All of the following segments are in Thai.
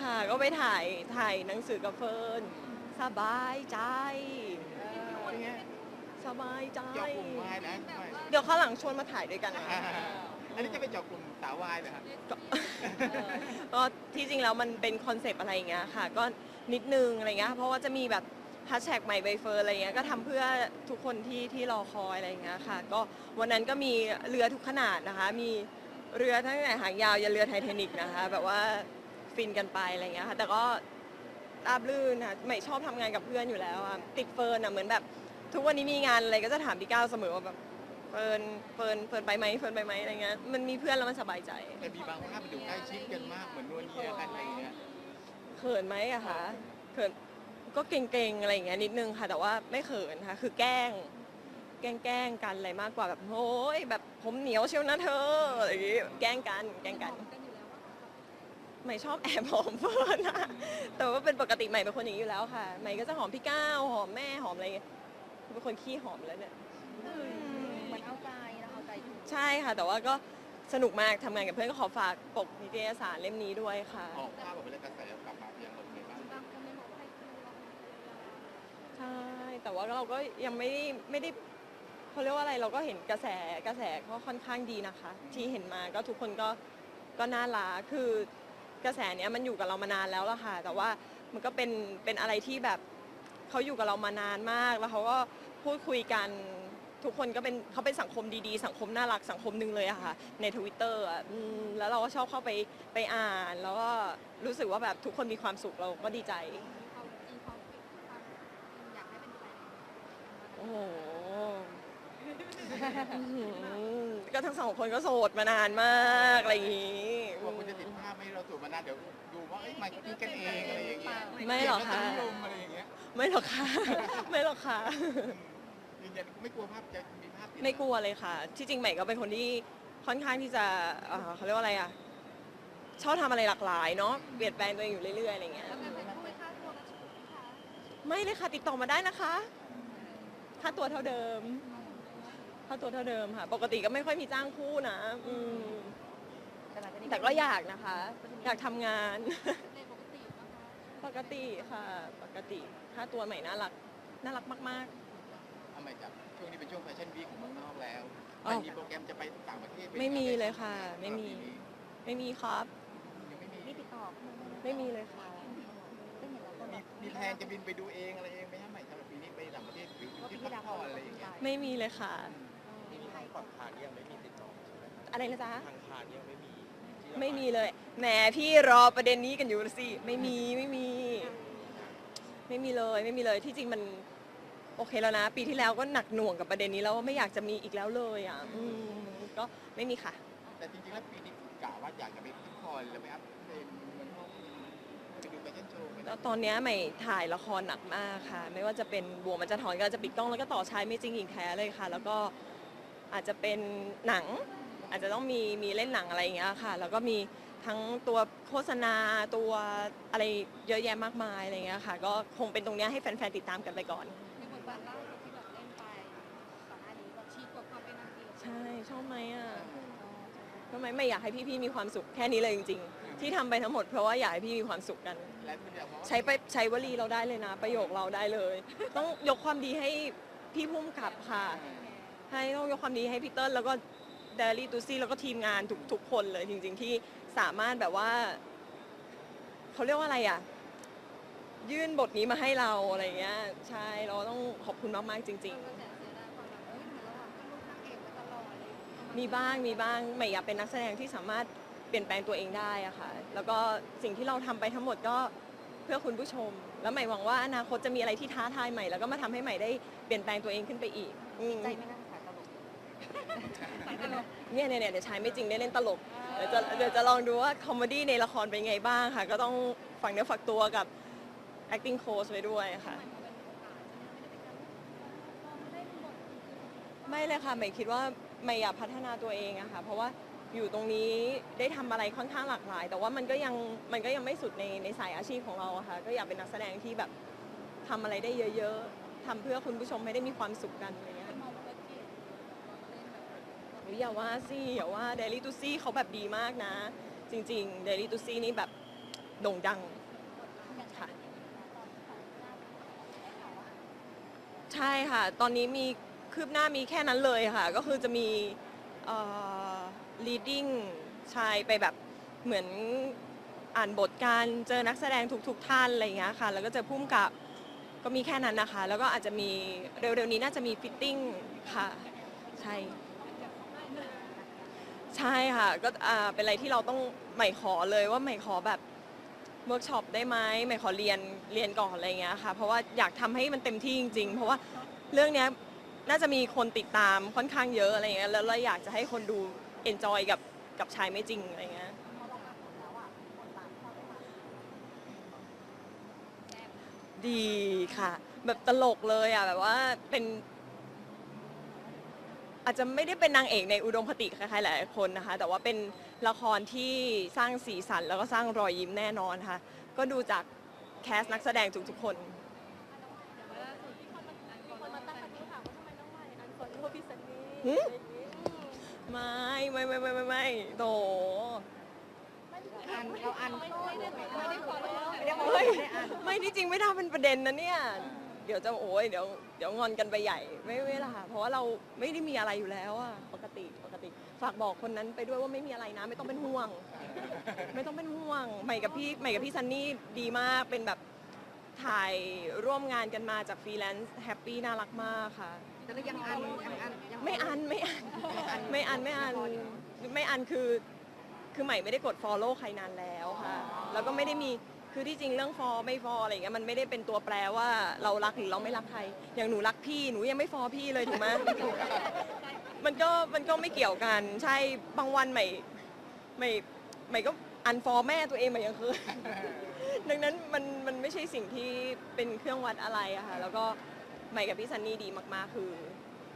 ค่ะ ก็ไปถ่ายถ่ายหนังสือกับเฟิร์นสบายใจเป็นไงสบายใจ เจาะกลุ่มวายนะไม่เดี๋ยวข้างหลังชวนมาถ่ายด้วยกันนะ อ่าอันนี้จะเป็นเจาะกลุ่มสาววายเหรอครับก็ที่จริงแล้วมันเป็นคอนเซปต์อะไรอย่างเงี้ยค่ะ ก็นิดนึงอะไรเงี้ยเพราะว่าจะมีแบบแฮชแท็กใหม่ใบเฟิร์นอะไรเงี้ยก็ทำเพื่อทุกคนที่ที่รอคอยอะไรอย่างเงี้ยค่ะ ก็วันนั้นก็มีเรือทุกขนาดนะคะ มีเรือทั้งแต่หางยาวยันเรือไททานิกนะคะ แบบว่า ฟินกันไปอะไรเงี้ยค่ะแต่ก็ราบลื่นค่ะไม่ชอบทำงานกับเพื่อนอยู่แล้วอะติดเฟิร์นอะเหมือนแบบ ทุกวันนี้มีงานอะไรก็จะถามพี่ก้าวเสมอว่าแบบเฟิร์นเฟิร์นเฟิร์นไปไหมเฟิร์นไปไหมอะไรเงี้ยมันมีเพื่อนแล้วมันสบายใจแต่มีบางภาพไปดูใกล้ชิดกันมากเหมือนนวลเนียกันอะไรอย่างเงี้ยเขินไหมอะคะเขินก็เกรงๆอะไรอย่างเงี้ยนิดนึงค่ะ แต่ว่าไม่เขินค่ะ คือแกล้ง แกล้งแกล้งกันอะไรมากกว่าแบบโอ้ยแบบผมเหนียวเชียวนะเธออะไรอย่างงี้แกล้งกันแกล้งกันไม่ ชอบแอบหอมเฟิร์นนะแต่ว่าเป็นปกติใหม่เป็นคนอย่างนี้อยู่แล้วค่ะ ใหม่ก็จะหอมพี่ก้าวหอมแม่หอมอะไรเงี้ยเป็นคนขี้หอมแล้วเนี่ย เหมือนเอาใจนะเอาใจถูกใช่ค่ะ แต่ว่าก็สนุกมากทำงานกับเพื่อนก็ขอฝากปกนิตยสารเล่มนี้ด้วยค่ะ ออกภาพออกไปเลยกระแสกลับมายังหมดเลยบ้างบางคนไม่บอกให้ดูเราใช่ แต่ว่าเราก็ยังไม่ได้ไม่ได้เขาเรียกว่าอะไรเราก็เห็นกระแสกระแสก็ค่อนข้างดีนะคะ ที่เห็นมาก็ทุกคนก็ก็น่ารักคือ กระแสเนี้ยมันอยู่กับเรามานานแล้วล่ะค่ะ แต่ว่ามันก็เป็นเป็นอะไรที่แบบเขาอยู่กับเรามานานมาก แล้วเขาก็พูดคุยกันทุกคนก็เป็นเขาเป็นสังคมดีๆ สังคมน่ารักสังคมหนึ่งเลยอะค่ะ ในทวิตเตอร์อะอืมแล้วเราก็ชอบเข้าไปไปอ่าน แล้วก็รู้สึกว่าแบบทุกคนมีความสุขเราก็ดีใจเขาจริงเขาความอยากให้เป็นแฟนโอ้โหอื้อหือก็ทั้งสองคนก็โสดมานานมาก อะไรอย่างงี้ กลัวคุณจะติดภาพไม่ให้เราสูบมานานเดี๋ยวดูว่าเอ้ยมันคิดกันเองอะไรอย่างเงี้ยไม่หรอกค่ะเสียงรสนิยมอะไรอย่างเงี้ยไม่หรอกค่ะ ไม่หรอกค่ะ ยืนยันไม่กลัวภาพจะมีภาพติดไม่กลัวเลยค่ะ ที่จริงใหม่ก็เป็นคนที่ค่อนข้างที่จะเอ่อเขาเรียกว่าอะไรอะ ชอบทำอะไรหลากหลายเนาะ เปลี่ยนแปลงตัวเองอยู่เรื่อยๆอะไรเงี้ยแล้วการเป็นผู้ไปค่าตัวกระชุนค่ะไม่เลยค่ะ ติดต่อมาได้นะคะค่าตัวเท่าเดิมค่าตัวเท่าเดิมค่ะ ปกติก็ไม่ค่อยมีจ้างคู่นะ อืม แต่หลังจากนี้แต่ก็อยากนะคะ อยากทำงานในปกตินะคะปกติค่ะ ปกติค่าตัวใหม่น่ารัก น่ารักมาก ทำไมจับช่วงนี้เป็นช่วงแฟชั่นวีคของเมืองนอกแล้วอ้าวมันมีโปรแกรมจะไปต่างประเทศปไม่มีเลยค่ะไม่มี ๆ ไม่มีครับ ยังไม่มีนี่ติดต่อไม่มีเลยค่ะก็เห็นแล้วก็แบมีบมีแพลนจะบินไปดูเองอะไรเองไหมฮะใหม่สำหรับปีนี้ไปต่างประเทศหรืออยู่ที่พักผ่อนอะไรอย่างเงี้ยไม่มีเลยค่ะฝั่งคานยังไม่มีติดต่อใช่ไหมครับอะไรนะจ๊ะ ทางคานยังไม่มีที่จะ ไม่มีเลย แหมพี่รอประเด็นนี้กันอยู่สิ ไม่มีไม่มี ไม่มีเลยไม่มีเลยที่จริงมัน โอเคแล้วนะ ปีที่แล้วก็หนักหน่วงกับประเด็นนี้แล้วไม่อยากจะมีอีกแล้วเลยอะอืมก็ไม่มีค่ะ แต่จริงๆแล้วปีนี้กะว่าอยากจะไปพักผ่อนแล้วไปอัพเดทเมืองนอกไปดูแฟชั่นโชว์ไปแล้วตอนเนี้ยใหม่ถ่ายละครหนักมากค่ะ ไม่ว่าจะเป็นบัวมันจะถอนก็จะปิดกล้องแล้วก็ต่อชายไม่จริงหญิงแท้เลยค่ะ แล้วก็อาจจะเป็นหนัง อาจจะต้องมีมีเล่นหนังอะไรอย่างเงี้ยค่ะ แล้วก็มีทั้งตัวโฆษณาตัวอะไรเยอะแยะมากมายอะไรอย่างเงี้ยค่ะ ก็คงเป็นตรงเนี้ยให้แฟนๆติดตามกันไปก่อน ในบทบาทล่าสุดที่แบบเล่นไปก่อนหน้านี้แบบชีกว่าความเป็นนางเอกใช่ชอบไหมอะทำไมไม่อยากให้พี่ๆมีความสุขแค่นี้เลยจริง ๆ ที่ทำไปทั้งหมดเพราะว่าอยากให้พี่มีความสุขกัน และคุณอยากบอกว่าใช้ไปใช้วลีเราได้เลยนะ ประโยคเราได้เลย ต้องยกความดีให้พี่พุ่มกับค่ะ ให้ต้องยกความดีให้พี่เติ้ลแล้วก็ เดลี่ตูซี่แล้วก็ทีมงานทุกทุกคนเลยจริง ๆ ที่สามารถแบบว่าเขาเรียกว่าอะไรอะ ยื่นบทนี้มาให้เราอะไรเงี้ยใช่เราต้องขอบคุณมากๆจริง ๆ มีบ้างมีบ้างใหม่อยากเป็นนักแสดงที่สามารถเปลี่ยนแปลงตัวเองได้อะค่ะ แล้วก็สิ่งที่เราทำไปทั้งหมดก็เพื่อคุณผู้ชม แล้วใหม่หวังว่าอนาคตจะมีอะไรที่ท้าทายใหม่ แล้วก็มาทำให้ใหม่ได้เปลี่ยนแปลงตัวเองขึ้นไปอีกอืม ใจไหม่น่า เนี่ยเนี่ยเนี่ยเดี๋ยวชายไม่จริงได้เล่นตลกเดี๋ยวจะเดี๋ยวจะลองดูว่าคอมเมดี้ในละครเป็นไงบ้างค่ะ ก็ต้องฝังเนื้อฝักตัวกับ acting coach ไว้ด้วยค่ะ ไม่เลยค่ะใหม่คิดว่าใหม่อยากพัฒนาตัวเองอะค่ะเพราะว่าอยู่ตรงนี้ได้ทำอะไรค่อนข้างหลากหลาย แต่ว่ามันก็ยังมันก็ยังไม่สุดในในสายอาชีพของเราอะค่ะก็อยากเป็นนักแสดงที่แบบทำอะไรได้เยอะ ๆทำเพื่อคุณผู้ชมให้ได้มีความสุขกันอะไรเงี้ย อุ๊ยอย่าว่าสิอย่าว่าเดลี่ตูซี่เขาแบบดีมากนะ จริงๆเดลี่ตูซี่นี่แบบโด่งดังค่ะใช่ค่ะ ตอนนี้มีคืบหน้ามีแค่นั้นเลยค่ะ ก็คือจะมี leading ชายไปแบบเหมือนอ่านบทการเจอนักแสดงทุกๆทท่านอะไรอย่างเงี้ยค่ะ แล้วก็เจอพุ่มกับก็มีแค่นั้นนะคะ แล้วก็อาจจะมีเร็วๆนี้น่าจะมีฟิตติ้งค่ะ ใช่ ใช่ค่ะก็อ่าเป็นอะไรที่เราต้องใหม่ขอเลยว่าใหม่ขอแบบเวิร์กช็อปได้ไหมใหม่ขอเรียนเรียนก่อนอะไรเงี้ยค่ะ เพราะว่าอยากทำให้มันเต็มที่จริง ๆ เพราะว่าเรื่องเนี้ยน่าจะมีคนติดตามค่อนข้างเยอะอะไรเงี้ยแล้วเราอยากจะให้คนดูเอนจอยกับกับชายไม่จริงอะไรเงี้ย ดีค่ะ แบบตลกเลยอะแบบว่าเป็น อาจจะไม่ได้เป็นนางเอกในอุดมคติใครๆหลายๆคนนะคะ แต่ว่าเป็นละครที่สร้างสีสันแล้วก็สร้างรอยยิ้มแน่นอนค่ะ ก็ดูจากแคสนักแสดงทุกๆคนคนมาตั้งคำถามว่าทำไมน้องใหม่อันฟอลโล่พี่ซันนี่หืม ไม่ไม่ไม่ไม่ไม่ไม่โต อันเราอันไม่ได้ไม่ได้ฟอลโล่ไม่ได้เฮ้ยไม่ที่จริงไม่ทำเป็นประเด็นนะเนี่ย เดี๋ยวจะโอ้ยเดี๋ยวเดี๋ยวงอนกันไปใหญ่ไม่ไม่ละค่ะเพราะว่าเราไม่ได้มีอะไรอยู่แล้วอะปกติปกติ ฝากบอกคนนั้นไปด้วยว่าไม่มีอะไรนะ ไม่ต้องเป็นห่วง ไม่ต้องเป็นห่วงใหม่กับพี่ใหม่กับพี่ซันนี่ดีมากเป็นแบบถ่ายร่วมงานกันมาจากฟรีแลนซ์แฮปปี้น่ารักมากค่ะ แต่ก็ยังอันยังอันยังไม่อันไม่อันไม่อันไม่อันไม่อันคือคือใหม่ไม่ได้กด follow ใครนานแล้วค่ะ แล้วก็ไม่ได้มี คือที่จริงเรื่อง follow ไม่ follow อะไรอย่างเงี้ยมันไม่ได้เป็นตัวแปรว่าเรารักหรือเราไม่รักใคร อย่างหนูรักพี่หนูยังไม่ follow พี่เลยถูกไหมมันก็มันก็ไม่เกี่ยวกัน ใช่บางวันใหม่ใหม่ใหม่ก็อันฟอแม่ตัวเองใหม่ยังเคยดังนั้นมันมันไม่ใช่สิ่งที่เป็นเครื่องวัดอะไรอะค่ะแล้วก็ใหม่กับพี่ซันนี่ดีมาก ๆ คือ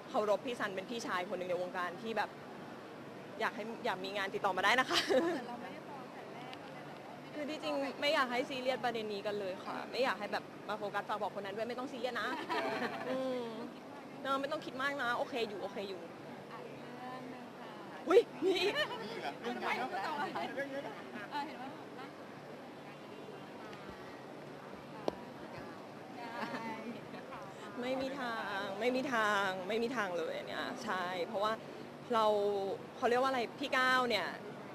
เคารพพี่ซันเป็นพี่ชายคนหนึ่งในวงการที่แบบ อยากให้อยากมีงานติดต่อมาได้นะคะเราไม่ได้ฟอลแต่แรก คือที่จริงไม่อยากให้ซีเรียสประเด็นนี้กันเลยค่ะ ไม่อยากให้แบบมาโฟกัสฝากบอกคนนั้นด้วยไม่ต้องซีเรียสนะอืมเนอะไม่ต้องคิดมากนะ โอเคอยู่โอเคอยู่อ่านเรื่องนึงค่ะอุ้ยมีอีก นี่เหรอเรื่องใหญ่เนอะเรื่องเยอะนะเออเห็นว่าล่าสุดการจะดีมาได้ไม่มีทางไม่มีทางไม่มีทางเลยอันเนี่ยใช่เพราะว่าเราเขาเรียกว่าอะไรพี่ก้าวเนี่ย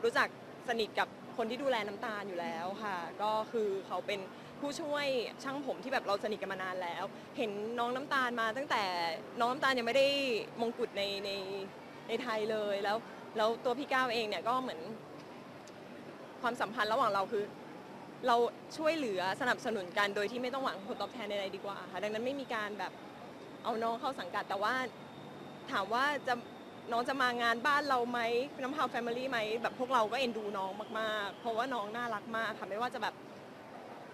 รู้จักสนิทกับ คนที่ดูแลน้ำตาลอยู่แล้วค่ะ ก็คือเขาเป็นผู้ช่วยช่างผมที่แบบเราสนิทกันมานานแล้ว เห็นน้องน้ำตาลมาตั้งแต่น้องน้ำตาลยังไม่ได้มงกุฎในในในไทยเลยแล้วแล้วตัวพี่ก้าวเองเนี่ยก็เหมือน ความสัมพันธ์ระหว่างเราคือ เราช่วยเหลือสนับสนุนกันโดยที่ไม่ต้องหวังผลตอบแทนใดๆดีกว่าค่ะดังนั้นไม่มีการแบบเอาน้องเข้าสังกัดแต่ว่าถามว่าจะ น้องจะมางานบ้านเราไหมน้ำพาวแฟมิลี่ไหมแบบพวกเราก็เอ็นดูน้องมากๆ เพราะว่าน้องน่ารักมากค่ะไม่ว่าจะแบบ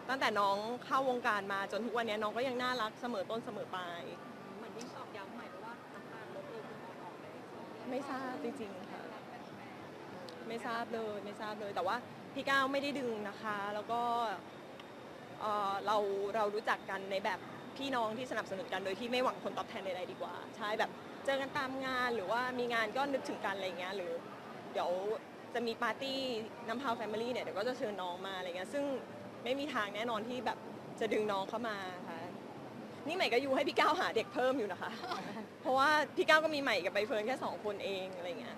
ตั้งแต่น้องเข้าวงการมาจนทุกวันนี้น้องก็ยังน่ารักเสมอต้นเสมอปลายเหมือนยิ่งตอกย้ำใหม่ว่าน้ำตาลลดเองคุณออกไปไม่ทราบจริงๆค่ะไม่ทราบเลยไม่ทราบเลย แต่ว่าพี่ก้าวไม่ได้ดึงนะคะ แล้วก็เอ่อเราเรารู้จักกันในแบบพี่น้องที่สนับสนุนกันโดยที่ไม่หวังผลตอบแทนใดๆดีกว่า ใช่แบบ เจอกันตามงานหรือว่ามีงานก็นึกถึงกันอะไรเงี้ยหรือ เดี๋ยวจะมีปาร์ตี้น้ำพาวแฟมิลี่เนี่ยเดี๋ยวก็จะเชิญน้องมาอะไรเงี้ยซึ่งไม่มีทางแน่นอนที่แบบจะดึงน้องเข้ามาค่ะนี่ใหม่ก็ยูให้พี่ก้าวหาเด็กเพิ่มอยู่นะคะ เพราะว่าพี่ก้าวก็มีใหม่กับใบเฟิร์นแค่สองคนเองอะไรเงี้ย